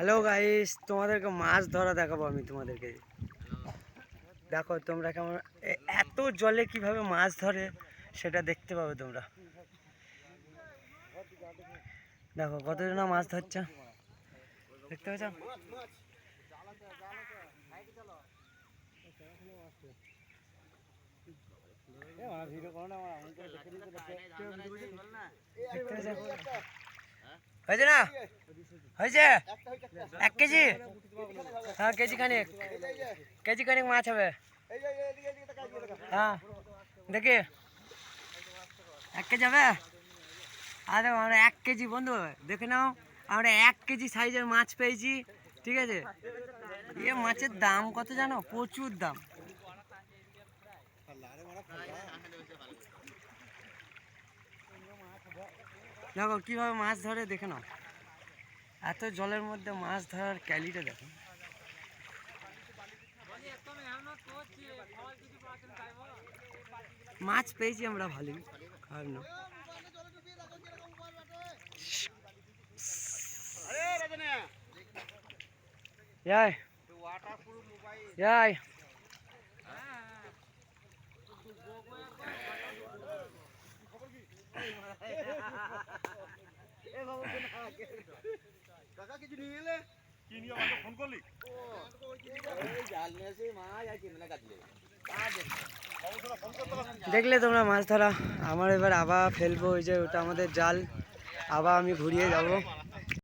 Hello guys তোমাদেরকে মাছ ধরা দেখাবো আমি তোমাদেরকে। দেখো তোমরা কেমন এত জলে কীভাবে মাছ ধরে সেটা দেখতে পাবে তোমরা। দেখো কতজনা মাছ ধরছে। দেখতে পাচ্ছ দেখতে পাচ্ছ? হয়েছে না? হয়েছে? এক কেজি? হ্যাঁ কেজি খানিক। কেজি খানিক মাছ হবে। হ্যাঁ দেখি। এক কেজি হবে? আরে আমরা এক কেজি, বন্ধু, দেখে নাও। আমরা এক কেজি সাইজের মাছ পেয়েছি, ঠিক আছে? এ মাছের দাম কত জানো? প্রচুর দাম। দেখো কীভাবে মাছ ধরে দেখে নাও। এত জলের মধ্যে মাছ ধরার ক্যালিটা দেখো। মাছ পেয়েছি আমরা ভালোই খারাপ না। ইয়াই ইয়াই কাকা কিছু নিয়ে এলে? কি নিয়ে আমাকে ফোন করলি? জাল নিয়ে এসে মাছ আর কেমনে কাটলে। দেখলে তোমরা মাছ ধরা। আমার এবার আবার ফেলব ওই যে ওটা আমাদের জাল। আবার আমি ঘুরিয়ে যাব।